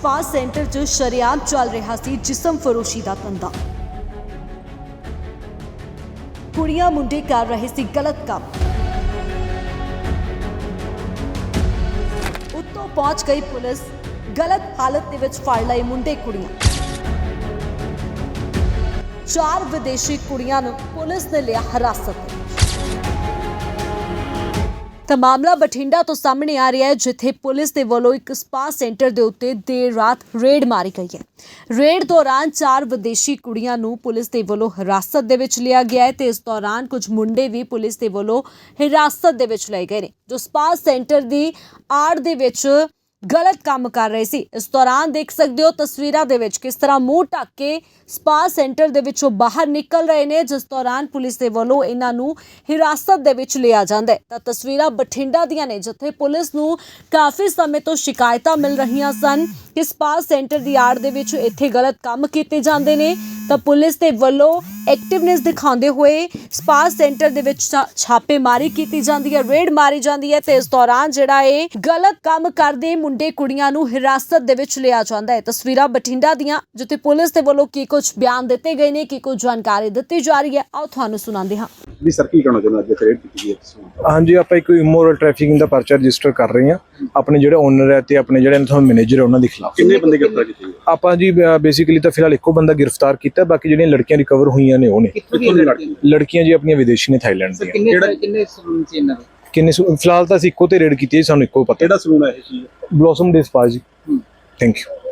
Spa centre 'ਚ ਸ਼ਰੇਆਮ ਚੱਲ ਰਿਹਾ ਸੀ ਜਿਸਮ ਫਰੋਸ਼ੀ ਦਾ ਧੰਦਾ। ਕੁੜੀਆਂ ਮੁੰਡੇ ਕਰ ਰਹੇ ਸੀ ਗਲਤ ਕੰਮ। ਉੱਤੋਂ ਪਹੁੰਚ ਗਈ ਪੁਲਿਸ। ਗਲਤ ਹਾਲਤ ਦੇ ਵਿੱਚ ਫੜ ਲਏ ਮੁੰਡੇ ਕੁੜੀਆਂ। ਚਾਰ ਵਿਦੇਸ਼ੀ ਕੁੜੀਆਂ ਨੂੰ ਪੁਲਿਸ ਨੇ ਲਿਆ ਹਿਰਾਸਤ। ਵਿੱਚ ਤਾਂ ਮਾਮਲਾ ਬਠਿੰਡਾ ਤੋਂ ਸਾਹਮਣੇ ਆ ਰਿਹਾ ਹੈ, ਜਿੱਥੇ ਪੁਲਿਸ ਦੇ ਵੱਲੋਂ ਇੱਕ ਸਪਾ ਸੈਂਟਰ ਦੇ ਉੱਤੇ ਦੇਰ ਰਾਤ ਰੇਡ ਮਾਰੀ ਗਈ ਹੈ। ਰੇਡ ਦੌਰਾਨ ਚਾਰ ਵਿਦੇਸ਼ੀ ਕੁੜੀਆਂ ਨੂੰ ਪੁਲਿਸ ਦੇ ਵੱਲੋਂ ਹਿਰਾਸਤ ਦੇ ਵਿੱਚ ਲਿਆ ਗਿਆ ਹੈ ਤੇ ਇਸ ਦੌਰਾਨ ਕੁਝ ਮੁੰਡੇ ਵੀ ਪੁਲਿਸ ਦੇ ਵੱਲੋਂ ਹਿਰਾਸਤ ਦੇ ਵਿੱਚ ਲਏ ਗਏ ਨੇ, ਜੋ ਸਪਾ ਸੈਂਟਰ ਦੀ ਆੜ ਦੇ ਵਿੱਚ ਗਲਤ ਕੰਮ ਕਰ ਰਹੇ ਸੀ। ਇਸ ਦੌਰਾਨ ਦੇਖ ਸਕਦੇ ਹੋ ਤਸਵੀਰਾਂ ਦੇ ਵਿੱਚ ਕਿਸ ਤਰ੍ਹਾਂ ਮੂੰਹ ਢੱਕ ਕੇ ਸਪਾ ਸੈਂਟਰ ਦੇ ਵਿੱਚੋਂ ਬਾਹਰ ਨਿਕਲ ਰਹੇ ਨੇ, ਜਿਸ ਦੌਰਾਨ ਪੁਲਿਸ ਦੇ ਵੱਲੋਂ ਇਹਨਾਂ ਨੂੰ ਹਿਰਾਸਤ ਦੇ ਵਿੱਚ ਲਿਆ ਜਾਂਦਾ ਹੈ। ਤਾਂ ਤਸਵੀਰਾਂ ਬਠਿੰਡਾ ਦੀਆਂ ਨੇ, ਜਿੱਥੇ ਪੁਲਿਸ ਨੂੰ ਕਾਫੀ ਸਮੇਂ ਤੋਂ ਸ਼ਿਕਾਇਤਾਂ ਮਿਲ ਰਹੀਆਂ ਸਨ ਕਿ ਸਪਾ ਸੈਂਟਰ ਦੀ ਆੜ ਦੇ ਵਿੱਚ ਇੱਥੇ ਗਲਤ ਕੰਮ ਕੀਤੇ ਜਾਂਦੇ ਨੇ। ਤਾਂ ਪੁਲਿਸ ਦੇ ਵੱਲੋਂ ਐਕਟਿਵਨੈਸ ਦਿਖਾਉਂਦੇ ਹੋਏ ਸਪਾ ਸੈਂਟਰ ਦੇ ਵਿੱਚ ਛਾਪੇਮਾਰੀ ਕੀਤੀ ਜਾਂਦੀ ਹੈ, ਰੇਡ ਮਾਰੀ ਜਾਂਦੀ ਹੈ ਤੇ ਇਸ ਦੌਰਾਨ ਜਿਹੜਾ ਇਹ ਗਲਤ ਕੰਮ ਕਰਦੇ ਮੁੰਡੇ ਕੁੜੀਆਂ ਨੂੰ ਹਿਰਾਸਤ ਦੇ ਵਿੱਚ ਲਿਆ ਜਾਂਦਾ ਹੈ। ਤਸਵੀਰਾਂ ਬਠਿੰਡਾ ਦੀਆਂ, ਜਿੱਥੇ ਪੁਲਿਸ ਦੇ ਵੱਲੋਂ ਕੀ ਕੁਝ ਬਿਆਨ ਦਿੱਤੇ ਗਏ ਨੇ, ਕੀ ਕੁਝ ਜਾਣਕਾਰੀ ਦਿੱਤੀ ਜਾ ਰਹੀ ਹੈ। ਆਓ ਤੁਹਾਨੂੰ ਸੁਣਾਉਂਦੇ ਹਾਂ। ਵੀ ਸਰ ਕੀ ਕਹਿਣਾ ਚਾਹੁੰਦਾ ਅੱਜ ਰੇਡ ਕੀਤੀ ਗਈ ਹੈ ਤੁਸੀਂ? ਹਾਂਜੀ ਆਪਾਂ ਇੱਕ ਇਮੋਰਲ ਟ੍ਰੈਫਿਕਿੰਗ ਦਾ ਪਰਚਾ ਰਜਿਸਟਰ ਕਰ ਰਹੇ ਹਾਂ। ਆਪਣੇ ਜਿਹੜੇ ਓਨਰ ਹੈ ਤੇ ਆਪਣੇ ਜਿਹੜੇ ਇਨਥੋਂ ਮੈਨੇਜਰ ਹੈ ਉਹਨਾਂ ਦੇ ਖਿਲਾਫ। ਕਿੰਨੇ ਬੰਦੇ ਗ੍ਰਿਫਤਾਰ ਕੀਤੇ ਗਏ? ਆਪਾਂ ਜੀ ਬੇਸਿਕਲੀ ਤਾਂ ਫਿਲਹਾਲ ਇੱਕੋ ਬੰਦਾ ਗ੍ਰਿਫਤਾਰ ਕੀਤਾ ਬਾਕੀ ਜਿਹੜੀਆਂ ਲੜਕੀਆਂ ਰਿਕਵਰ ਹੋਈਆਂ ਨੇ ਉਹ ਨੇ। ਕਿੱਥੋਂ ਦੀ ਲੜਕੀ ਲੜਕੀਆਂ? ਜੀ ਆਪਣੀਆਂ ਵਿਦੇਸ਼ੀ ਨੇ ਥਾਈਲੈਂਡ ਦੀਆਂ। ਕਿੰਨੇ ਕਿਹੜਾ- ਕਿੰਨੇ ਸਲੂਨ ਸੀ ਇਹਨਾਂ ਦੇ? ਕਿੰਨੇ ਫਿਲਹਾਲ ਤਾਂ ਅਸੀਂ ਇੱਕੋ ਤੇ ਰੇਡ ਕੀਤੀ ਹੈ ਸਾਨੂੰ ਇੱਕੋ ਪਤਾ। ਕਿਹੜਾ ਸਲੂਨ ਹੈ ਇਹ ਚੀਜ਼ ਬਲੌਸਮ ਦੇ ਸਪਾ ਜੀ। Thank you